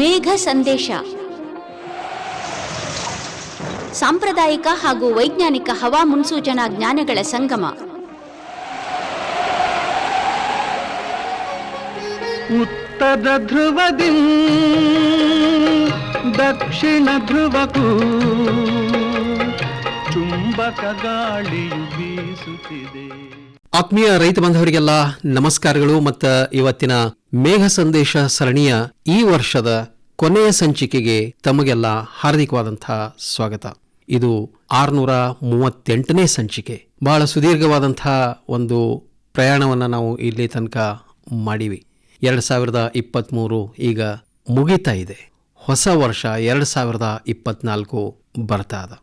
ಮೇಘ ಸಂದೇಶ. ಸಾಂಪ್ರದಾಯಿಕ ಹಾಗೂ ವೈಜ್ಞಾನಿಕ ಹವಾ ಮುನ್ಸೂಚನಾ ಜ್ಞಾನಗಳ ಸಂಗಮ. ಉತ್ತರ ಧ್ರುವದಿ ದಕ್ಷಿಣ ಧ್ರುವಕ್ಕೂ ಚುಂಬಕ ಗಾಳಿಯು ಬೀಸುತ್ತಿದೆ. ಆತ್ಮೀಯ ರೈತ ಬಾಂಧವರಿಗೆಲ್ಲ ನಮಸ್ಕಾರಗಳು ಮತ್ತು ಇವತ್ತಿನ ಮೇಘ ಸಂದೇಶ ಸರಣಿಯ ಈ ವರ್ಷದ ಕೊನೆಯ ಸಂಚಿಕೆಗೆ ತಮಗೆಲ್ಲ ಹಾರ್ದಿಕವಾದಂತಹ ಸ್ವಾಗತ. ಇದು ಆರ್ನೂರ ಮೂವತ್ತೆಂಟನೇ ಸಂಚಿಕೆ. ಬಹಳ ಸುದೀರ್ಘವಾದಂತಹ ಒಂದು ಪ್ರಯಾಣವನ್ನು ನಾವು ಇಲ್ಲಿ ತನಕ ಮಾಡಿವಿ. ಎರಡು ಸಾವಿರದ ಇಪ್ಪತ್ತ್ಮೂರು ಈಗ ಮುಗಿತಾ ಇದೆ. ಹೊಸ ವರ್ಷ ಎರಡು ಸಾವಿರದ ಇಪ್ಪತ್ನಾಲ್ಕು ಬರ್ತಾ ಅದ.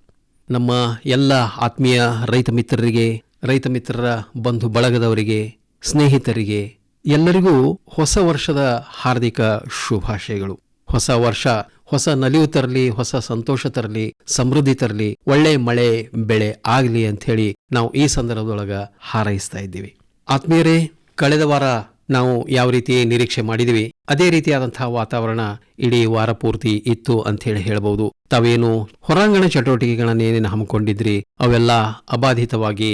ನಮ್ಮ ಎಲ್ಲ ಆತ್ಮೀಯ ರೈತ ಮಿತ್ರರಿಗೆ ರೈತ ಮಿತ್ರರ ಬಂಧು ಬಳಗದವರಿಗೆ, ಸ್ನೇಹಿತರಿಗೆ ಎಲ್ಲರಿಗೂ ಹೊಸ ವರ್ಷದ ಹಾರ್ದಿಕ ಶುಭಾಶಯಗಳು. ಹೊಸ ವರ್ಷ ಹೊಸ ನಲಿವು ತರಲಿ, ಹೊಸ ಸಂತೋಷ ತರಲಿ, ಸಮೃದ್ಧಿ ತರಲಿ, ಒಳ್ಳೆ ಮಳೆ, ಬೆಳೆ ಆಗಲಿ ಅಂಥೇಳಿ ನಾವು ಈ ಸಂದರ್ಭದೊಳಗ ಹಾರೈಸ್ತಾ ಇದ್ದೀವಿ. ಆತ್ಮೀಯರೇ, ಕಳೆದ ವಾರ ನಾವು ಯಾವ ರೀತಿ ನಿರೀಕ್ಷೆ ಮಾಡಿದಿವಿ ಅದೇ ರೀತಿಯಾದಂತಹ ವಾತಾವರಣ ಇಡೀ ವಾರ ಪೂರ್ತಿ ಇತ್ತು ಅಂತ ಹೇಳಿ ಹೇಳಬಹುದು ತಾವೇನು ಹೊರಾಂಗಣ ಚಟುವಟಿಕೆಗಳನ್ನೇನೇನು ಹಮ್ಮಿಕೊಂಡಿದ್ರಿ, ಅವೆಲ್ಲ ಅಬಾಧಿತವಾಗಿ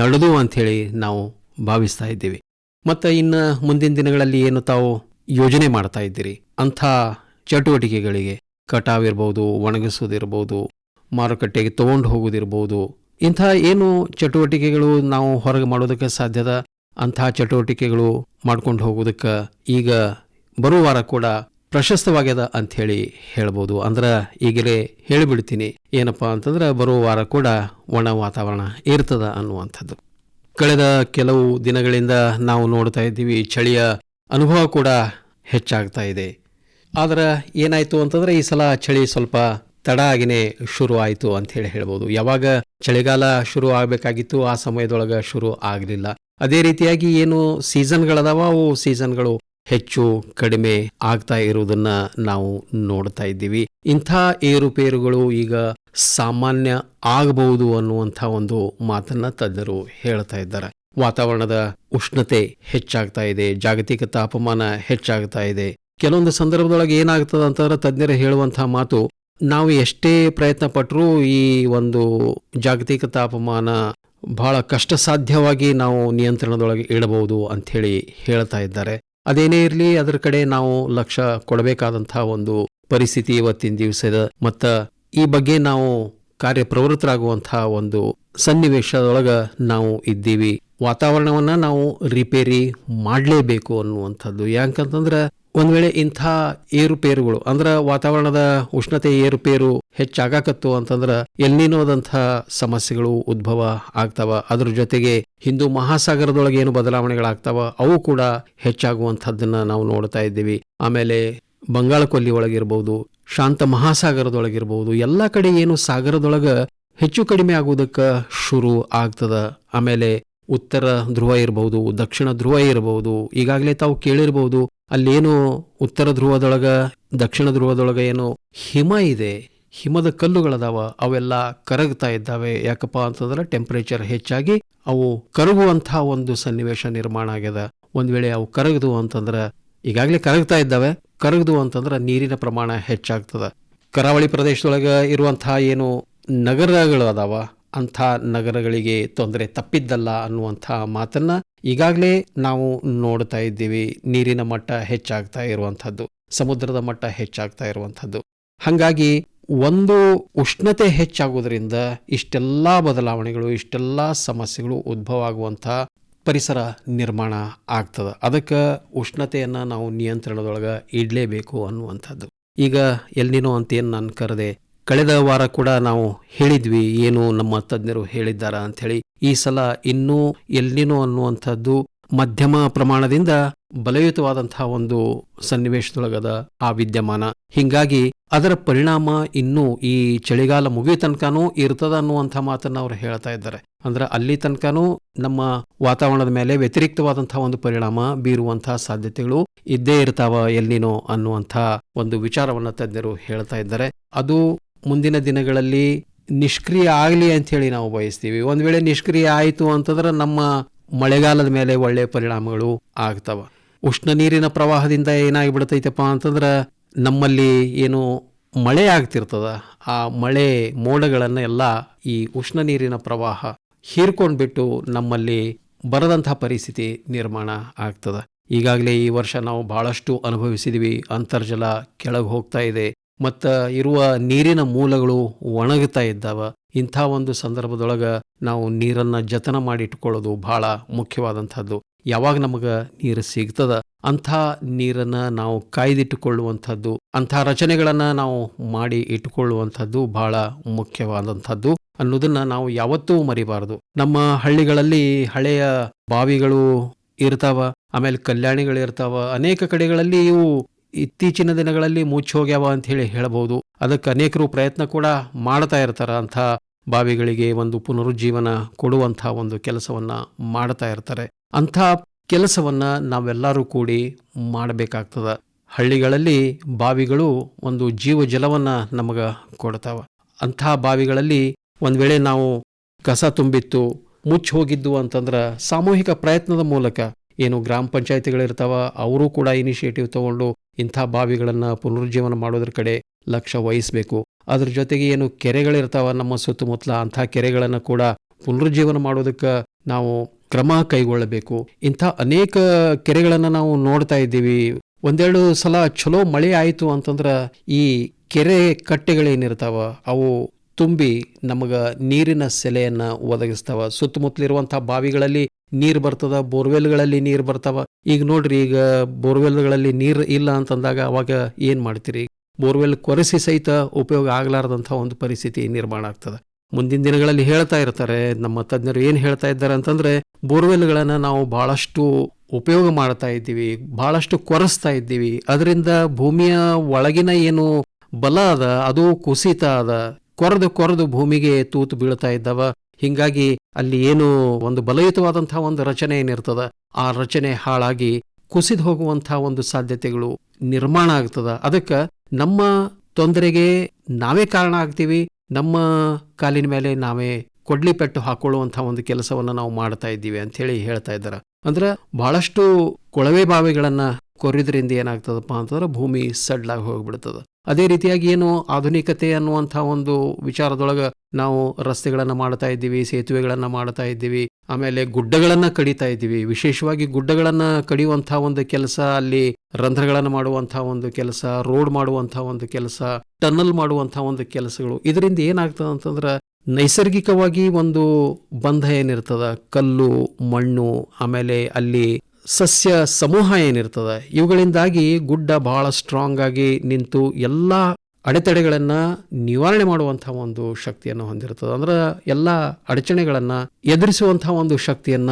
ನಡೆದು ಅಂಥೇಳಿ ನಾವು ಭಾವಿಸ್ತಾ ಇದ್ದೀವಿ. ಮತ್ತು ಇನ್ನು ಮುಂದಿನ ದಿನಗಳಲ್ಲಿ ಏನು ತಾವು ಯೋಜನೆ ಮಾಡ್ತಾ ಇದ್ದೀರಿ? ಅಂಥ ಚಟುವಟಿಕೆಗಳಿಗೆ ಕಟಾವ್ ಇರ್ಬೋದು ಒಣಗಿಸೋದಿರ್ಬೋದು, ಮಾರುಕಟ್ಟೆಗೆ ತಗೊಂಡು ಹೋಗೋದಿರ್ಬೋದು, ಇಂಥ ಏನು ಚಟುವಟಿಕೆಗಳು ನಾವು ಹೊರಗೆ ಮಾಡೋದಕ್ಕೆ ಸಾಧ್ಯದ? ಅಂಥ ಚಟುವಟಿಕೆಗಳು ಮಾಡ್ಕೊಂಡು ಹೋಗೋದಕ್ಕೆ ಈಗ ಬರುವ ವಾರ ಕೂಡ ಪ್ರಶಸ್ತವಾಗ್ಯದ ಅಂಥೇಳಿ ಹೇಳ್ಬೋದು. ಅಂದ್ರೆ ಈಗಲೇ ಹೇಳಿಬಿಡ್ತೀನಿ. ಏನಪ್ಪ ಅಂತಂದ್ರೆ ಬರುವ ವಾರ ಕೂಡ ಒಣ ವಾತಾವರಣ ಇರ್ತದ ಅನ್ನುವಂಥದ್ದು. ಕಳೆದ ಕೆಲವು ದಿನಗಳಿಂದ ನಾವು ನೋಡ್ತಾ ಇದ್ದೀವಿ ಚಳಿಯ ಅನುಭವ ಕೂಡ ಹೆಚ್ಚಾಗ್ತಾ ಇದೆ. ಆದ್ರೆ ಏನಾಯಿತು ಅಂತಂದ್ರೆ ಈ ಸಲ ಚಳಿ ಸ್ವಲ್ಪ ತಡ ಆಗಿನೇ ಶುರು ಆಯಿತು ಅಂತ ಹೇಳಿ ಹೇಳ್ಬೋದು. ಯಾವಾಗ ಚಳಿಗಾಲ ಶುರು ಆಗಬೇಕಾಗಿತ್ತು ಆ ಸಮಯದೊಳಗೆ ಶುರು ಆಗಲಿಲ್ಲ. ಅದೇ ರೀತಿಯಾಗಿ ಏನು ಸೀಸನ್ಗಳದಾವ, ಅವು ಸೀಸನ್ಗಳು ಹೆಚ್ಚು ಕಡಿಮೆ ಆಗ್ತಾ ಇರುವುದನ್ನ ನಾವು ನೋಡ್ತಾ ಇದ್ದೀವಿ. ಇಂಥ ಏರುಪೇರುಗಳು ಈಗ ಸಾಮಾನ್ಯ ಆಗಬಹುದು ಅನ್ನುವಂಥ ಒಂದು ಮಾತನ್ನ ತಜ್ಞರು ಹೇಳ್ತಾ ಇದ್ದಾರೆ. ವಾತಾವರಣದ ಉಷ್ಣತೆ ಹೆಚ್ಚಾಗ್ತಾ ಇದೆ, ಜಾಗತಿಕ ತಾಪಮಾನ ಹೆಚ್ಚಾಗ್ತಾ ಇದೆ. ಕೆಲವೊಂದು ಸಂದರ್ಭದೊಳಗೆ ಏನಾಗ್ತದೆ ಅಂತಂದ್ರೆ ತಜ್ಞರು ಹೇಳುವಂತಹ ಮಾತು, ನಾವು ಎಷ್ಟೇ ಪ್ರಯತ್ನ ಪಟ್ಟರೂ ಈ ಒಂದು ಜಾಗತಿಕ ತಾಪಮಾನ ಬಹಳ ಕಷ್ಟ ಸಾಧ್ಯವಾಗಿ ನಾವು ನಿಯಂತ್ರಣದೊಳಗೆ ಇಡಬಹುದು ಅಂಥೇಳಿ ಹೇಳ್ತಾ ಇದ್ದಾರೆ. ಅದೇನೇ ಇರಲಿ, ಅದರ ಕಡೆ ನಾವು ಲಕ್ಷ್ಯ ಕೊಡಬೇಕಾದಂತಹ ಒಂದು ಪರಿಸ್ಥಿತಿ ಇವತ್ತಿನ ದಿವಸದ ಮತ್ತ ಈ ಬಗ್ಗೆ ನಾವು ಕಾರ್ಯಪ್ರವೃತ್ತರಾಗುವಂತಹ ಒಂದು ಸನ್ನಿವೇಶದೊಳಗ ನಾವು ಇದ್ದೀವಿ. ವಾತಾವರಣವನ್ನ ನಾವು ರಿಪೇರಿ ಮಾಡಲೇಬೇಕು ಅನ್ನುವಂಥದ್ದು. ಯಾಕಂತಂದ್ರೆ ಒಂದ್ ವೇಳೆ ಇಂಥ ಏರುಪೇರುಗಳು, ಅಂದ್ರೆ ವಾತಾವರಣದ ಉಷ್ಣತೆ ಏರುಪೇರು ಹೆಚ್ಚಾಗಕತ್ತು ಅಂತಂದ್ರೆ ಎಲ್ಲಿನೋದಂಥ ಸಮಸ್ಯೆಗಳು ಉದ್ಭವ ಆಗ್ತಾವ. ಅದ್ರ ಜೊತೆಗೆ ಹಿಂದೂ ಮಹಾಸಾಗರದೊಳಗೆ ಏನು ಬದಲಾವಣೆಗಳಾಗ್ತಾವ, ಅವು ಕೂಡ ಹೆಚ್ಚಾಗುವಂಥದ್ದನ್ನ ನಾವು ನೋಡ್ತಾ ಇದ್ದೀವಿ. ಆಮೇಲೆ ಬಂಗಾಳ ಕೊಲ್ಲಿ ಒಳಗಿರ್ಬೋದು, ಶಾಂತ ಮಹಾಸಾಗರದೊಳಗಿರ್ಬೋದು, ಎಲ್ಲ ಕಡೆ ಏನು ಸಾಗರದೊಳಗ ಹೆಚ್ಚು ಕಡಿಮೆ ಆಗುವುದಕ್ಕೆ ಶುರು ಆಗ್ತದ. ಆಮೇಲೆ ಉತ್ತರ ಧ್ರುವ ಇರಬಹುದು ದಕ್ಷಿಣ ಧ್ರುವ ಇರಬಹುದು ಈಗಾಗಲೇ ತಾವು ಕೇಳಿರ್ಬೋದು ಅಲ್ಲೇನು ಉತ್ತರ ಧ್ರುವದೊಳಗ, ದಕ್ಷಿಣ ಧ್ರುವದೊಳಗ ಏನು ಹಿಮ ಇದೆ, ಹಿಮದ ಕಲ್ಲುಗಳದಾವ, ಅವೆಲ್ಲ ಕರಗ್ತಾ ಇದ್ದಾವೆ. ಯಾಕಪ್ಪ ಅಂತಂದ್ರೆ ಟೆಂಪರೇಚರ್ ಹೆಚ್ಚಾಗಿ ಅವು ಕರಗುವಂತಹ ಒಂದು ಸನ್ನಿವೇಶ ನಿರ್ಮಾಣ ಆಗ್ಯದ. ಒಂದ್ ವೇಳೆ ಅವು ಕರಗದು ಅಂತಂದ್ರೆ, ಈಗಾಗಲೇ ಕರಗ್ತಾ ಇದ್ದಾವೆ. ಕರಗದು ಅಂತಂದ್ರೆ ನೀರಿನ ಪ್ರಮಾಣ ಹೆಚ್ಚಾಗ್ತದ. ಕರಾವಳಿ ಪ್ರದೇಶದೊಳಗ ಇರುವಂತಹ ಏನು ನಗರಗಳು ಅದಾವ ಅಂಥ ನಗರಗಳಿಗೆ ತೊಂದರೆ ತಪ್ಪಿದ್ದಲ್ಲ ಅನ್ನುವಂಥ ಮಾತನ್ನ ಈಗಾಗಲೇ ನಾವು ನೋಡ್ತಾ ಇದ್ದೀವಿ. ನೀರಿನ ಮಟ್ಟ ಹೆಚ್ಚಾಗ್ತಾ ಇರುವಂಥದ್ದು, ಸಮುದ್ರದ ಮಟ್ಟ ಹೆಚ್ಚಾಗ್ತಾ ಇರುವಂಥದ್ದು. ಹಾಗಾಗಿ ಒಂದು ಉಷ್ಣತೆ ಹೆಚ್ಚಾಗೋದ್ರಿಂದ ಇಷ್ಟೆಲ್ಲ ಬದಲಾವಣೆಗಳು, ಇಷ್ಟೆಲ್ಲ ಸಮಸ್ಯೆಗಳು ಉದ್ಭವ ಆಗುವಂಥ ಪರಿಸರ ನಿರ್ಮಾಣ ಆಗ್ತದೆ. ಅದಕ್ಕೆ ಉಷ್ಣತೆಯನ್ನು ನಾವು ನಿಯಂತ್ರಣದೊಳಗೆ ಇಡಲೇಬೇಕು ಅನ್ನುವಂಥದ್ದು. ಈಗ ಎಲ್ಲಿನೋ ಅಂತ ಏನು ನಾನು ಕರೆದೆ ಕಳೆದ ವಾರ ಕೂಡ ನಾವು ಹೇಳಿದ್ವಿ, ಏನು ನಮ್ಮ ತಜ್ಞರು ಹೇಳಿದ್ದಾರ ಅಂಥೇಳಿ. ಈ ಸಲ ಇನ್ನೂ ಎಲ್ಲಿನೋ ಅನ್ನುವಂಥದ್ದು ಮಧ್ಯಮ ಪ್ರಮಾಣದಿಂದ ಬಲಯುತವಾದಂತಹ ಒಂದು ಸನ್ನಿವೇಶದೊಳಗದ ಆ ವಿದ್ಯಮಾನ. ಹಿಂಗಾಗಿ ಅದರ ಪರಿಣಾಮ ಇನ್ನೂ ಈ ಚಳಿಗಾಲ ಮುಗಿಯ ತನಕನೂ ಇರ್ತದ ಅನ್ನುವಂಥ ಮಾತನ್ನು ಅವ್ರು ಹೇಳ್ತಾ ಇದ್ದಾರೆ. ಅಂದ್ರೆ ಅಲ್ಲಿ ತನಕನೂ ನಮ್ಮ ವಾತಾವರಣದ ಮೇಲೆ ವ್ಯತಿರಿಕ್ತವಾದಂತಹ ಒಂದು ಪರಿಣಾಮ ಬೀರುವಂತಹ ಸಾಧ್ಯತೆಗಳು ಇದ್ದೇ ಇರ್ತಾವ ಎಲ್ಲಿನೋ ಅನ್ನುವಂಥ ಒಂದು ವಿಚಾರವನ್ನ ತಜ್ಞರು ಹೇಳ್ತಾ ಇದ್ದಾರೆ. ಅದು ಮುಂದಿನ ದಿನಗಳಲ್ಲಿ ನಿಷ್ಕ್ರಿಯ ಆಗಲಿ ಅಂತ ಹೇಳಿ ನಾವು ಬಯಸ್ತೀವಿ. ಒಂದ್ ವೇಳೆ ನಿಷ್ಕ್ರಿಯ ಆಯಿತು ಅಂತಂದ್ರೆ ನಮ್ಮ ಮಳೆಗಾಲದ ಮೇಲೆ ಒಳ್ಳೆಯ ಪರಿಣಾಮಗಳು ಆಗ್ತವ. ಉಷ್ಣ ನೀರಿನ ಪ್ರವಾಹದಿಂದ ಏನಾಗಿಬಿಡ್ತೈತಪ್ಪ ಅಂತಂದ್ರೆ ನಮ್ಮಲ್ಲಿ ಏನು ಮಳೆ ಆಗ್ತಿರ್ತದ. ಆ ಮಳೆ ಮೋಡಗಳನ್ನು ಎಲ್ಲ ಈ ಉಷ್ಣ ನೀರಿನ ಪ್ರವಾಹ ಹೀರ್ಕೊಂಡ್ಬಿಟ್ಟು ನಮ್ಮಲ್ಲಿ ಬರದಂಥ ಪರಿಸ್ಥಿತಿ ನಿರ್ಮಾಣ ಆಗ್ತದೆ. ಈಗಾಗಲೇ ಈ ವರ್ಷ ನಾವು ಬಹಳಷ್ಟು ಅನುಭವಿಸಿದ್ವಿ. ಅಂತರ್ಜಲ ಕೆಳಗೆ ಹೋಗ್ತಾ ಇದೆ. ಮತ್ತು ಇರುವ ನೀರಿನ ಮೂಲಗಳು ಒಣಗುತ್ತಾ ಇದ್ದಾವ. ಇಂಥ ಒಂದು ಸಂದರ್ಭದೊಳಗೆ ನಾವು ನೀರನ್ನು ಜತನ ಮಾಡಿಟ್ಕೊಳ್ಳೋದು ಬಹಳ ಮುಖ್ಯವಾದಂಥದ್ದು. ಯಾವಾಗ ನಮಗೆ ನೀರು ಸಿಗ್ತದ, ಅಂಥ ನೀರನ್ನು ನಾವು ಕಾಯ್ದಿಟ್ಟುಕೊಳ್ಳುವಂಥದ್ದು, ಅಂಥ ರಚನೆಗಳನ್ನು ನಾವು ಮಾಡಿ ಇಟ್ಟುಕೊಳ್ಳುವಂಥದ್ದು ಬಹಳ ಮುಖ್ಯವಾದಂಥದ್ದು ಅನ್ನೋದನ್ನ ನಾವು ಯಾವತ್ತೂ ಮರಿಬಾರದು. ನಮ್ಮ ಹಳ್ಳಿಗಳಲ್ಲಿ ಹಳೆಯ ಬಾವಿಗಳು ಇರ್ತಾವ, ಆಮೇಲೆ ಕಲ್ಯಾಣಿಗಳು ಇರ್ತಾವ, ಅನೇಕ ಕಡೆಗಳಲ್ಲಿ ಇವು ಇತ್ತೀಚಿನ ದಿನಗಳಲ್ಲಿ ಮುಚ್ಚಿ ಹೋಗ್ಯಾವ ಅಂತ ಹೇಳಿ ಹೇಳಬಹುದು ಅದಕ್ಕೆ ಅನೇಕರು ಪ್ರಯತ್ನ ಕೂಡ ಮಾಡ್ತಾ ಇರ್ತಾರೆ ಅಂಥ ಬಾವಿಗಳಿಗೆ ಒಂದು ಪುನರುಜ್ಜೀವನ ಕೊಡುವಂಥ ಒಂದು ಕೆಲಸವನ್ನ ಮಾಡ್ತಾ ಇರ್ತಾರೆ. ಅಂಥ ಕೆಲಸವನ್ನ ನಾವೆಲ್ಲರೂ ಕೂಡಿ ಮಾಡಬೇಕಾಗ್ತದ. ಹಳ್ಳಿಗಳಲ್ಲಿ ಬಾವಿಗಳು ಒಂದು ಜೀವ ಜಲವನ್ನು ನಮಗ ಕೊಡ್ತಾವೆ. ಅಂಥ ಬಾವಿಗಳಲ್ಲಿ ಒಂದು ವೇಳೆ ನಾವು ಕಸ ತುಂಬಿತ್ತು, ಮುಚ್ಚಿ ಹೋಗಿದ್ದು ಅಂತಂದ್ರೆ ಸಾಮೂಹಿಕ ಪ್ರಯತ್ನದ ಮೂಲಕ ಏನು ಗ್ರಾಮ ಪಂಚಾಯತಿಗಳಿರ್ತಾವ, ಅವರು ಕೂಡ ಇನಿಷಿಯೇಟಿವ್ ತಗೊಂಡು ಇಂಥ ಬಾವಿಗಳನ್ನು ಪುನರುಜ್ಜೀವನ ಮಾಡೋದ್ರ ಕಡೆ ಲಕ್ಷ್ಯ ವಹಿಸಬೇಕು. ಅದ್ರ ಜೊತೆಗೆ ಏನು ಕೆರೆಗಳಿರ್ತಾವ ನಮ್ಮ ಸುತ್ತಮುತ್ತಲ ಅಂಥ ಕೆರೆಗಳನ್ನು ಕೂಡ ಪುನರುಜ್ಜೀವನ ಮಾಡೋದಕ್ಕೆ ನಾವು ಕ್ರಮ ಕೈಗೊಳ್ಳಬೇಕು. ಇಂಥ ಅನೇಕ ಕೆರೆಗಳನ್ನು ನಾವು ನೋಡ್ತಾ ಇದ್ದೀವಿ. ಒಂದೆರಡು ಸಲ ಚಲೋ ಮಳೆ ಆಯಿತು ಅಂತಂದ್ರೆ ಈ ಕೆರೆ ಕಟ್ಟೆಗಳೇನಿರ್ತಾವ ಅವು ತುಂಬಿ ನಮಗೆ ನೀರಿನ ಸೆಲೆಯನ್ನು ಒದಗಿಸ್ತಾವ. ಸುತ್ತಮುತ್ತಲಿರುವಂಥ ಬಾವಿಗಳಲ್ಲಿ ನೀರು ಬರ್ತದ, ಬೋರ್ವೆಲ್ಗಳಲ್ಲಿ ನೀರು ಬರ್ತಾವ. ಈಗ ನೋಡ್ರಿ, ಈಗ ಬೋರ್ವೆಲ್ಗಳಲ್ಲಿ ನೀರು ಇಲ್ಲ ಅಂತಂದಾಗ ಅವಾಗ ಏನ್ ಮಾಡ್ತೀರಿ? ಬೋರ್ವೆಲ್ ಕೊರೆಸಿ ಸಹಿತ ಉಪಯೋಗ ಆಗಲಾರದಂಥ ಒಂದು ಪರಿಸ್ಥಿತಿ ನಿರ್ಮಾಣ ಆಗ್ತದೆ. ಮುಂದಿನ ದಿನಗಳಲ್ಲಿ ಹೇಳ್ತಾ ಇರ್ತಾರೆ, ನಮ್ಮ ತಜ್ಞರು ಏನು ಹೇಳ್ತಾ ಇದ್ದಾರೆ ಅಂತಂದ್ರೆ, ಬೋರ್ವೆಲ್ಗಳನ್ನು ನಾವು ಬಹಳಷ್ಟು ಉಪಯೋಗ ಮಾಡ್ತಾ ಇದ್ದೀವಿ, ಬಹಳಷ್ಟು ಕೊರೆಸ್ತಾ ಇದ್ದೀವಿ. ಅದರಿಂದ ಭೂಮಿಯ ಒಳಗಿನ ಏನು ಬಲ ಅದ, ಅದು ಕುಸಿತ ಅದ. ಕೊರೆದು ಕೊರೆದು ಭೂಮಿಗೆ ತೂತು ಬೀಳ್ತಾ ಇದ್ದಾವ. ಹಿಂಗಾಗಿ ಅಲ್ಲಿ ಏನು ಒಂದು ಬಲಯುತವಾದಂತಹ ಒಂದು ರಚನೆ ಏನಿರ್ತದ, ಆ ರಚನೆ ಹಾಳಾಗಿ ಕುಸಿದು ಹೋಗುವಂಥ ಒಂದು ಸಾಧ್ಯತೆಗಳು ನಿರ್ಮಾಣ ಆಗ್ತದ. ಅದಕ್ಕೆ ನಮ್ಮ ತೊಂದರೆಗೆ ನಾವೇ ಕಾರಣ ಆಗ್ತೀವಿ, ನಮ್ಮ ಕಾಲಿನ ಮೇಲೆ ನಾವೇ ಕೊಡ್ಲಿ ಪೆಟ್ಟು ಹಾಕೊಳ್ಳುವಂತಹ ಒಂದು ಕೆಲಸವನ್ನು ನಾವು ಮಾಡ್ತಾ ಇದ್ದೀವಿ ಅಂತ ಹೇಳಿ ಹೇಳ್ತಾ ಇದ್ದಾರೆ. ಅಂದ್ರೆ ಬಹಳಷ್ಟು ಕೊಳವೆ ಬಾವಿಗಳನ್ನು ಕೊರಿದ್ರಿಂದ ಏನಾಗ್ತದಪ್ಪ ಅಂತಂದ್ರೆ ಭೂಮಿ ಸಡ್ಲಾಗಿ ಹೋಗ್ಬಿಡ್ತದ. ಅದೇ ರೀತಿಯಾಗಿ ಏನು ಆಧುನಿಕತೆ ಅನ್ನುವಂಥ ಒಂದು ವಿಚಾರದೊಳಗ ನಾವು ರಸ್ತೆಗಳನ್ನು ಮಾಡ್ತಾ ಇದ್ದೀವಿ, ಸೇತುವೆಗಳನ್ನ ಮಾಡ್ತಾ ಇದ್ದೀವಿ, ಆಮೇಲೆ ಗುಡ್ಡಗಳನ್ನು ಕಡಿತಾ ಇದ್ದೀವಿ. ವಿಶೇಷವಾಗಿ ಗುಡ್ಡಗಳನ್ನು ಕಡಿಯುವಂಥ ಒಂದು ಕೆಲಸ, ಅಲ್ಲಿ ರಂಧ್ರಗಳನ್ನ ಮಾಡುವಂಥ ಒಂದು ಕೆಲಸ, ರೋಡ್ ಮಾಡುವಂಥ ಒಂದು ಕೆಲಸ ಟನ್ನಲ್ ಮಾಡುವಂಥ ಒಂದು ಕೆಲಸಗಳು. ಇದರಿಂದ ಏನಾಗ್ತದೆ ಅಂತಂದ್ರೆ ನೈಸರ್ಗಿಕವಾಗಿ ಒಂದು ಬಂಧ ಏನಿರ್ತದ? ಕಲ್ಲು, ಮಣ್ಣು, ಆಮೇಲೆ ಅಲ್ಲಿ ಸಸ್ಯ ಸಮೂಹ ಏನಿರ್ತದೆ, ಇವುಗಳಿಂದಾಗಿ ಗುಡ್ಡ ಬಹಳ ಸ್ಟ್ರಾಂಗ್ ಆಗಿ ನಿಂತು ಎಲ್ಲ ಅಡೆತಡೆಗಳನ್ನು ನಿವಾರಣೆ ಮಾಡುವಂತಹ ಒಂದು ಶಕ್ತಿಯನ್ನು ಹೊಂದಿರ್ತದೆ. ಅಂದ್ರೆ ಎಲ್ಲ ಅಡಚಣೆಗಳನ್ನು ಎದುರಿಸುವಂತಹ ಒಂದು ಶಕ್ತಿಯನ್ನ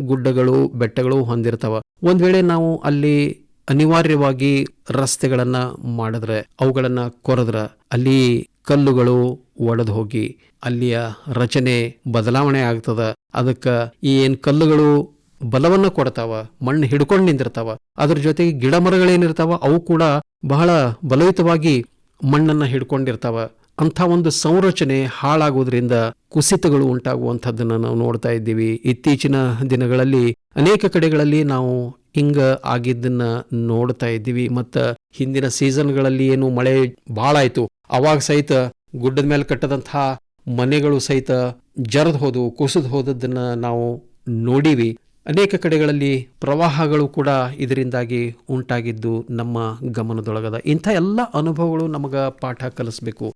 ಗುಡ್ಡಗಳು, ಬೆಟ್ಟಗಳು ಹೊಂದಿರ್ತವೆ. ಒಂದ್ ವೇಳೆ ನಾವು ಅಲ್ಲಿ ಅನಿವಾರ್ಯವಾಗಿ ರಸ್ತೆಗಳನ್ನು ಮಾಡಿದ್ರೆ, ಅವುಗಳನ್ನು ಕೊರೆದ್ರೆ, ಅಲ್ಲಿ ಕಲ್ಲುಗಳು ಒಡೆದು ಹೋಗಿ ಅಲ್ಲಿಯ ರಚನೆ ಬದಲಾವಣೆ ಆಗ್ತದೆ. ಅದಕ್ಕೆ ಈ ಏನ್ ಕಲ್ಲುಗಳು ಬಲವನ್ನ ಕೊಡ್ತಾವ, ಮಣ್ಣು ಹಿಡ್ಕೊಂಡು ನಿಂತಿರ್ತಾವ ಅದ್ರ ಜೊತೆಗೆ ಗಿಡ ಮರಗಳೇನಿರ್ತಾವ, ಅವು ಕೂಡ ಬಹಳ ಬಲಯುತವಾಗಿ ಮಣ್ಣನ್ನ ಹಿಡ್ಕೊಂಡಿರ್ತಾವ. ಅಂಥ ಒಂದು ಸಂರಚನೆ ಹಾಳಾಗೋದ್ರಿಂದ ಕುಸಿತಗಳು ಉಂಟಾಗುವಂಥದ್ದನ್ನು ನಾವು ನೋಡ್ತಾ ಇದ್ದೀವಿ. ಇತ್ತೀಚಿನ ದಿನಗಳಲ್ಲಿ ಅನೇಕ ಕಡೆಗಳಲ್ಲಿ ನಾವು ಹಿಂಗ ಆಗಿದ್ದನ್ನ ನೋಡ್ತಾ ಇದ್ದೀವಿ. ಮತ್ತು ಹಿಂದಿನ ಸೀಸನ್ಗಳಲ್ಲಿ ಏನು ಮಳೆ ಭಾಳ ಆಯಿತು. ಅವಾಗ ಸಹಿತ ಗುಡ್ಡದ ಮೇಲೆ ಕಟ್ಟದಂತಹ ಮನೆಗಳು ಸಹಿತ ಜರದ್ ಹೋದವು, ಕುಸಿದು ಹೋದದ್ದನ್ನು ನಾವು ನೋಡಿವಿ. ಅನೇಕ ಕಡೆಗಳಲ್ಲಿ ಪ್ರವಾಹಗಳು ಕೂಡ ಇದರಿಂದಾಗಿ ಉಂಟಾಗಿದ್ದು ನಮ್ಮ ಗಮನದೊಳಗದ ಇಂಥ ಎಲ್ಲ ಅನುಭವಗಳು ನಮಗ ಪಾಠ ಕಲಿಸ್ಬೇಕು.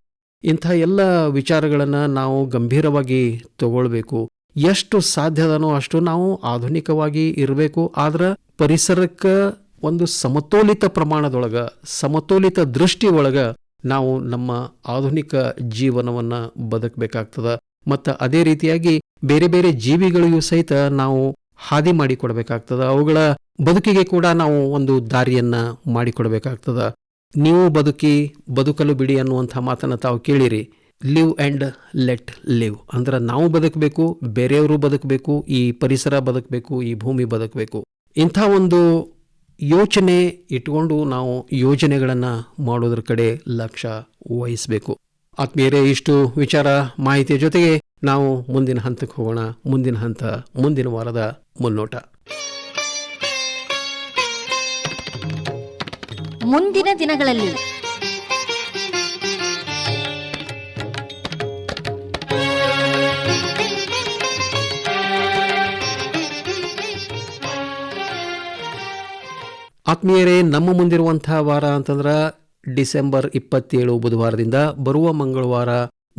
ಇಂಥ ಎಲ್ಲ ವಿಚಾರಗಳನ್ನು ನಾವು ಗಂಭೀರವಾಗಿ ತಗೊಳ್ಬೇಕು. ಎಷ್ಟು ಸಾಧ್ಯದನೋ ಅಷ್ಟು ನಾವು ಆಧುನಿಕವಾಗಿ ಇರಬೇಕು. ಆದರೆ ಪರಿಸರಕ್ಕೆ ಒಂದು ಸಮತೋಲಿತ ಪ್ರಮಾಣದೊಳಗ, ಸಮತೋಲಿತ ದೃಷ್ಟಿ ಒಳಗ ನಾವು ನಮ್ಮ ಆಧುನಿಕ ಜೀವನವನ್ನ ಬದುಕಬೇಕಾಗ್ತದ. ಮತ್ತು ಅದೇ ರೀತಿಯಾಗಿ ಬೇರೆ ಬೇರೆ ಜೀವಿಗಳಿಗೂ ಸಹಿತ ನಾವು ಹಾದಿ ಮಾಡಿಕೊಡ್ಬೇಕಾಗ್ತದ. ಅವುಗಳ ಬದುಕಿಗೆ ಕೂಡ ನಾವು ಒಂದು ದಾರಿಯನ್ನ ಮಾಡಿಕೊಡ್ಬೇಕಾಗ್ತದ. ನೀವು ಬದುಕಿ, ಬದುಕಲು ಬಿಡಿ ಅನ್ನುವಂಥ ಮಾತನ್ನು ತಾವು ಕೇಳಿರಿ. Live and let live. ಅಂದ್ರೆ ನಾವು ಬದುಕಬೇಕು, ಬೇರೆಯವರು ಬದುಕಬೇಕು, ಈ ಪರಿಸರ ಬದುಕಬೇಕು, ಈ ಭೂಮಿ ಬದುಕಬೇಕು. ಇಂಥ ಒಂದು ಯೋಚನೆ ಇಟ್ಕೊಂಡು ನಾವು ಯೋಜನೆಗಳನ್ನು ಮಾಡೋದ್ರ ಕಡೆ ಲಕ್ಷ್ಯ ವಹಿಸಬೇಕು. ಆತ್ಮೀಯರೇ ಇಷ್ಟು ವಿಚಾರ ಮಾಹಿತಿಯ ಜೊತೆಗೆ ನಾವು ಮುಂದಿನ ಹಂತಕ್ಕೆ ಹೋಗೋಣ. ಮುಂದಿನ ಹಂತ ಮುಂದಿನ ವಾರದ ಮುನ್ನೋಟ. ಮುಂದಿನ ದಿನಗಳಲ್ಲಿ. ಆತ್ಮೀಯರೇ ನಮ್ಮ ಮುಂದಿರುವಂತಹ ವಾರ ಅಂತಂದ್ರ ಡಿಸೆಂಬರ್ ಇಪ್ಪತ್ತೇಳು ಬುಧವಾರದಿಂದ ಬರುವ ಮಂಗಳವಾರ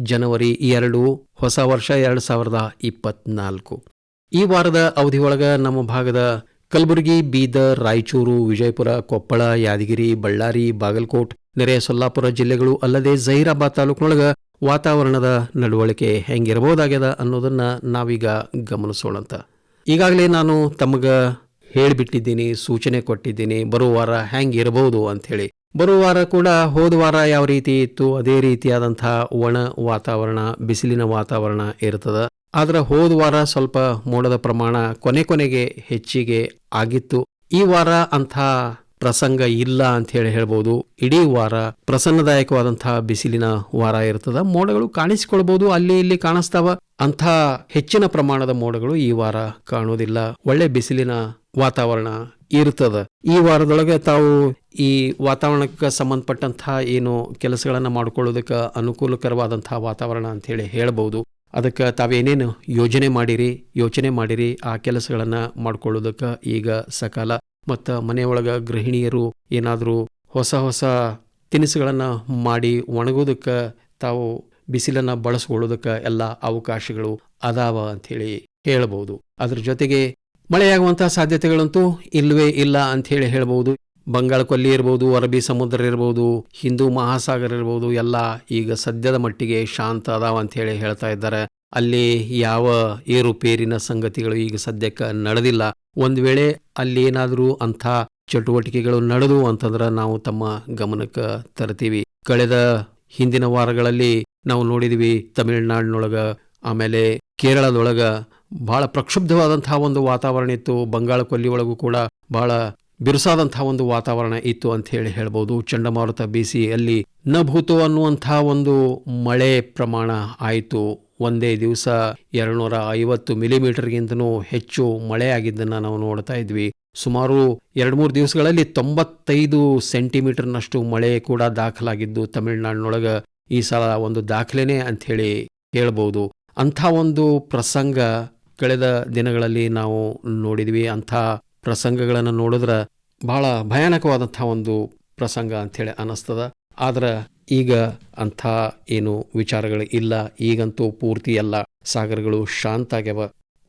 ಜನವರಿ ಎರಡು, ಹೊಸ ವರ್ಷ ಎರಡು ಸಾವಿರದ ಇಪ್ಪತ್ನಾಲ್ಕು. ಈ ವಾರದ ಅವಧಿಯೊಳಗೆ ನಮ್ಮ ಭಾಗದ ಕಲಬುರಗಿ, ಬೀದರ್, ರಾಯಚೂರು, ವಿಜಯಪುರ, ಕೊಪ್ಪಳ, ಯಾದಗಿರಿ, ಬಳ್ಳಾರಿ, ಬಾಗಲಕೋಟ್ ನೆರೆಯ ಸೊಲ್ಲಾಪುರ ಜಿಲ್ಲೆಗಳು ಅಲ್ಲದೆ ಜಹೀರಾಬಾದ್ ತಾಲೂಕಿನೊಳಗ ವಾತಾವರಣದ ನಡವಳಿಕೆ ಹೆಂಗಿರಬಹುದಾಗ್ಯದ ಅನ್ನೋದನ್ನ ನಾವೀಗ ಗಮನಿಸೋಣಂತ. ಈಗಾಗಲೇ ನಾನು ತಮಗ ಹೇಳಿಬಿಟ್ಟಿದ್ದೀನಿ, ಸೂಚನೆ ಕೊಟ್ಟಿದ್ದೀನಿ, ಬರುವ ವಾರ ಹೆಂಗಿರಬಹುದು ಅಂಥೇಳಿ. ಬರುವ ವಾರ ಕೂಡ ಹೋದ ವಾರ ಯಾವ ರೀತಿ ಇತ್ತು? ಅದೇ ರೀತಿಯಾದಂಥ ಒಣ ವಾತಾವರಣ, ಬಿಸಿಲಿನ ವಾತಾವರಣ ಇರ್ತದೆ. ಆದ್ರೆ ಹೋದ ವಾರ ಸ್ವಲ್ಪ ಮೋಡದ ಪ್ರಮಾಣ ಕೊನೆ ಕೊನೆಗೆ ಹೆಚ್ಚಿಗೆ ಆಗಿತ್ತು. ಈ ವಾರ ಅಂಥ ಪ್ರಸಂಗ ಇಲ್ಲ ಅಂತ ಹೇಳಿ ಹೇಳ್ಬೋದು. ಇಡೀ ವಾರ ಪ್ರಸನ್ನದಾಯಕವಾದಂತಹ ಬಿಸಿಲಿನ ವಾರ ಇರ್ತದ. ಮೋಡಗಳು ಕಾಣಿಸಿಕೊಳ್ಬಹುದು ಅಲ್ಲಿ ಇಲ್ಲಿ ಕಾಣಿಸ್ತಾವ. ಅಂಥ ಹೆಚ್ಚಿನ ಪ್ರಮಾಣದ ಮೋಡಗಳು ಈ ವಾರ ಕಾಣುವುದಿಲ್ಲ. ಒಳ್ಳೆ ಬಿಸಿಲಿನ ವಾತಾವರಣ ಇರ್ತದ. ಈ ವಾರದೊಳಗೆ ತಾವು ಈ ವಾತಾವರಣಕ್ಕೆ ಸಂಬಂಧಪಟ್ಟಂತಹ ಏನು ಕೆಲಸಗಳನ್ನು ಮಾಡ್ಕೊಳ್ಳೋದಕ್ಕೆ ಅನುಕೂಲಕರವಾದಂತಹ ವಾತಾವರಣ ಅಂತ ಹೇಳಿ ಹೇಳ್ಬೋದು ಅದಕ್ಕೆ ತಾವೇನೇನು ಯೋಜನೆ ಮಾಡಿರಿ, ಯೋಚನೆ ಮಾಡಿರಿ, ಆ ಕೆಲಸಗಳನ್ನು ಮಾಡ್ಕೊಳ್ಳೋದಕ್ಕೆ ಈಗ ಸಕಾಲ. ಮತ್ತು ಮನೆಯೊಳಗ ಗೃಹಿಣಿಯರು ಏನಾದರೂ ಹೊಸ ಹೊಸ ತಿನಿಸುಗಳನ್ನು ಮಾಡಿ ಒಣಗೋದಕ್ಕೆ ತಾವು ಬಿಸಿಲನ್ನ ಬಳಸ್ಕೊಳ್ಳೋದಕ್ಕೆ ಎಲ್ಲ ಅವಕಾಶಗಳು ಅದಾವ ಅಂಥೇಳಿ ಹೇಳಬಹುದು. ಅದ್ರ ಜೊತೆಗೆ ಮಳೆಯಾಗುವಂತಹ ಸಾಧ್ಯತೆಗಳಂತೂ ಇಲ್ಲವೇ ಇಲ್ಲ ಅಂಥೇಳಿ ಹೇಳ್ಬೋದು. ಬಂಗಾಳ ಕೊಲ್ಲಿ ಇರ್ಬೋದು, ಅರಬ್ಬಿ ಸಮುದ್ರ ಇರ್ಬೋದು, ಹಿಂದೂ ಮಹಾಸಾಗರ ಇರ್ಬೋದು, ಎಲ್ಲ ಈಗ ಸದ್ಯದ ಮಟ್ಟಿಗೆ ಶಾಂತ ಅದಾವ ಅಂಥೇಳಿ ಹೇಳ್ತಾ ಇದ್ದಾರೆ. ಅಲ್ಲಿ ಯಾವ ಏರುಪೇರಿನ ಸಂಗತಿಗಳು ಈಗ ಸದ್ಯಕ್ಕೆ ನಡೆದಿಲ್ಲ. ಒಂದು ವೇಳೆ ಅಲ್ಲಿ ಏನಾದರೂ ಅಂಥ ಚಟುವಟಿಕೆಗಳು ನಡೆದು ಅಂತಂದ್ರೆ ನಾವು ತಮ್ಮ ಗಮನಕ್ಕೆ ತರ್ತೀವಿ. ಕಳೆದ ಹಿಂದಿನ ವಾರಗಳಲ್ಲಿ ನಾವು ನೋಡಿದ್ವಿ ತಮಿಳುನಾಡಿನೊಳಗ ಆಮೇಲೆ ಕೇರಳದೊಳಗ ಬಹಳ ಪ್ರಕ್ಷುಬ್ಧವಾದಂತಹ ಒಂದು ವಾತಾವರಣ ಇತ್ತು. ಬಂಗಾಳ ಕೊಲ್ಲಿ ಒಳಗೂ ಕೂಡ ಬಹಳ ಬಿರುಸಾದಂತಹ ಒಂದು ವಾತಾವರಣ ಇತ್ತು ಅಂತ ಹೇಳಿ ಹೇಳ್ಬೋದು. ಚಂಡಮಾರುತ ಬೀಸಿ ಅಲ್ಲಿ ನ ಭೂತು ಅನ್ನುವಂತಹ ಒಂದು ಮಳೆ ಪ್ರಮಾಣ ಆಯಿತು. ಒಂದೇ ದಿವಸ ಎರಡ್ನೂರ ಐವತ್ತು ಮಿಲಿಮೀಟರ್ಗಿಂತನೂ ಹೆಚ್ಚು ಮಳೆ ಆಗಿದ್ದನ್ನು ನಾವು ನೋಡ್ತಾ ಇದ್ವಿ. ಸುಮಾರು ಎರಡು ಮೂರು ದಿವಸಗಳಲ್ಲಿ ತೊಂಬತ್ತೈದು ಸೆಂಟಿಮೀಟರ್ನಷ್ಟು ಮಳೆ ಕೂಡ ದಾಖಲಾಗಿದ್ದು ತಮಿಳುನಾಡಿನೊಳಗ ಈ ಸಲ ಒಂದು ದಾಖಲೆನೇ ಅಂಥೇಳಿ ಹೇಳ್ಬೋದು. ಅಂಥ ಒಂದು ಪ್ರಸಂಗ ಕಳೆದ ದಿನಗಳಲ್ಲಿ ನಾವು ನೋಡಿದ್ವಿ. ಅಂಥ ಪ್ರಸಂಗಗಳನ್ನು ನೋಡಿದ್ರೆ ಬಹಳ ಭಯಾನಕವಾದಂಥ ಒಂದು ಪ್ರಸಂಗ ಅಂಥೇಳಿ ಅನ್ನಿಸ್ತದ ಆದ್ರೆ ಈಗ ಅಂಥ ಏನು ವಿಚಾರಗಳು ಇಲ್ಲ. ಈಗಂತೂ ಪೂರ್ತಿ ಎಲ್ಲ ಸಾಗರಗಳು ಶಾಂತ ಆಗ್ಯವ.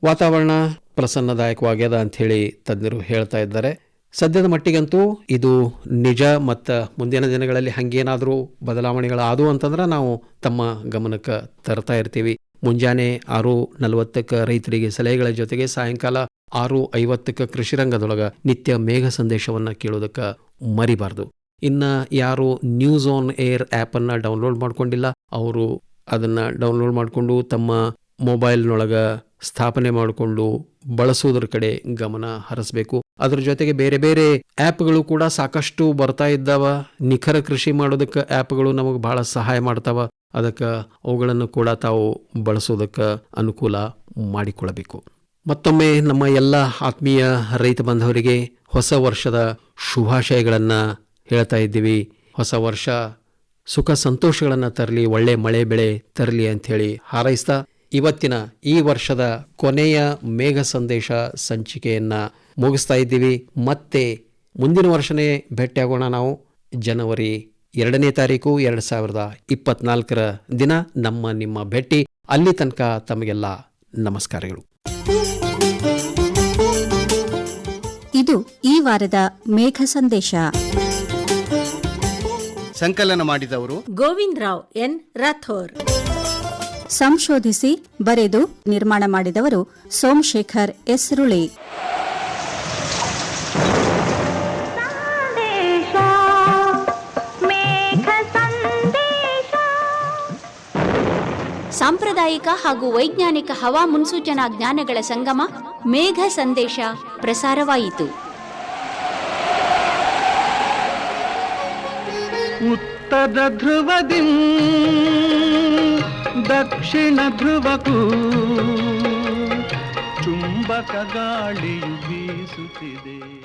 ವಾತಾವರಣ ಪ್ರಸನ್ನದಾಯಕವಾಗ್ಯದ ಅಂಥೇಳಿ ತಜ್ಞರು ಹೇಳ್ತಾ ಇದ್ದಾರೆ. ಸದ್ಯದ ಮಟ್ಟಿಗಂತೂ ಇದು ನಿಜ ಮತ್ತು ಮುಂದಿನ ದಿನಗಳಲ್ಲಿ ಹಂಗೇನಾದರೂ ಬದಲಾವಣೆಗಳಾದವು ಅಂತಂದ್ರೆ ನಾವು ತಮ್ಮ ಗಮನಕ್ಕೆ ತರ್ತಾ ಇರ್ತೀವಿ. ಮುಂಜಾನೆ ಆರು ನಲವತ್ತಕ್ಕೆ ರೈತರಿಗೆ ಸಲಹೆಗಳ ಜೊತೆಗೆ ಸಾಯಂಕಾಲ ಆರು ಐವತ್ತಕ್ಕೆ ಕೃಷಿರಂಗದೊಳಗ ನಿತ್ಯ ಮೇಘ ಸಂದೇಶವನ್ನು ಕೇಳೋದಕ್ಕೆ ಮರಿಬಾರ್ದು. ಇನ್ನ ಯಾರು ನ್ಯೂಸ್ ಆನ್ ಏರ್ ಆ್ಯಪನ್ನು ಡೌನ್ಲೋಡ್ ಮಾಡ್ಕೊಂಡಿಲ್ಲ. ಅವರು ಅದನ್ನು ಡೌನ್ಲೋಡ್ ಮಾಡಿಕೊಂಡು ತಮ್ಮ ಮೊಬೈಲ್ನೊಳಗ ಸ್ಥಾಪನೆ ಮಾಡಿಕೊಂಡು ಬಳಸುವುದರ ಕಡೆ ಗಮನ ಹರಿಸಬೇಕು. ಅದ್ರ ಜೊತೆಗೆ ಬೇರೆ ಬೇರೆ ಆ್ಯಪ್ಗಳು ಕೂಡ ಸಾಕಷ್ಟು ಬರ್ತಾ ಇದ್ದಾವ. ನಿಖರ ಕೃಷಿ ಮಾಡೋದಕ್ಕೆ ಆ್ಯಪ್ಗಳು ನಮಗೆ ಬಹಳ ಸಹಾಯ ಮಾಡ್ತಾವ. ಅದಕ್ಕೆ ಅವುಗಳನ್ನು ಕೂಡ ತಾವು ಬಳಸೋದಕ್ಕೆ ಅನುಕೂಲ ಮಾಡಿಕೊಳ್ಳಬೇಕು. ಮತ್ತೊಮ್ಮೆ ನಮ್ಮ ಎಲ್ಲ ಆತ್ಮೀಯ ರೈತ ಬಂಧವರಿಗೆ ಹೊಸ ವರ್ಷದ ಶುಭಾಶಯಗಳನ್ನು ಹೇಳ್ತಾ ಇದ್ದೀವಿ. ಹೊಸ ವರ್ಷ ಸುಖ ಸಂತೋಷಗಳನ್ನು ತರಲಿ, ಒಳ್ಳೆ ಮಳೆ ಬೆಳೆ ತರಲಿ ಅಂಥೇಳಿ ಹಾರೈಸ್ತಾ ಇವತ್ತಿನ ಈ ವರ್ಷದ ಕೊನೆಯ ಮೇಘ ಸಂದೇಶ ಸಂಚಿಕೆಯನ್ನು ಮುಗಿಸ್ತಾ ಇದ್ದೀವಿ. ಮತ್ತೆ ಮುಂದಿನ ವರ್ಷನೇ ಭೇಟಿಯಾಗೋಣ ನಾವು. ಜನವರಿ ಎರಡನೇ ತಾರೀಕು ಎರಡು ಸಾವಿರದ ಇಪ್ಪತ್ನಾಲ್ಕರ ದಿನ ನಮ್ಮ ನಿಮ್ಮ ಭೇಟಿ. ಅಲ್ಲಿ ತನಕ ತಮಗೆಲ್ಲ ನಮಸ್ಕಾರಗಳು. ಇದು ಈ ವಾರದ ಮೇಘ ಸಂದೇಶ. ಸಂಕಲನ ಮಾಡಿದವರು ಗೋವಿಂದ್ ರಾವ್ ಎನ್. ರಾಥೋರ್. ಸಂಶೋಧಿಸಿ ಬರೆದು ನಿರ್ಮಾಣ ಮಾಡಿದವರು ಸೋಮಶೇಖರ್ ಎಸ್ರುಳಿ ಸಾಂಪ್ರದಾಯಿಕ ಹಾಗೂ ವೈಜ್ಞಾನಿಕ ಹವಾ ಮುನ್ಸೂಚನಾ ಜ್ಞಾನಗಳ ಸಂಗಮ ಮೇಘ ಸಂದೇಶ ಪ್ರಸಾರವಾಯಿತು. ಉತ್ತರ ಧ್ರುವದಿ ದಕ್ಷಿಣ ಧ್ರುವಕ್ಕೂ ಚುಂಬಕ ಗಾಳಿಯು ಬೀಸುತ್ತಿದೆ.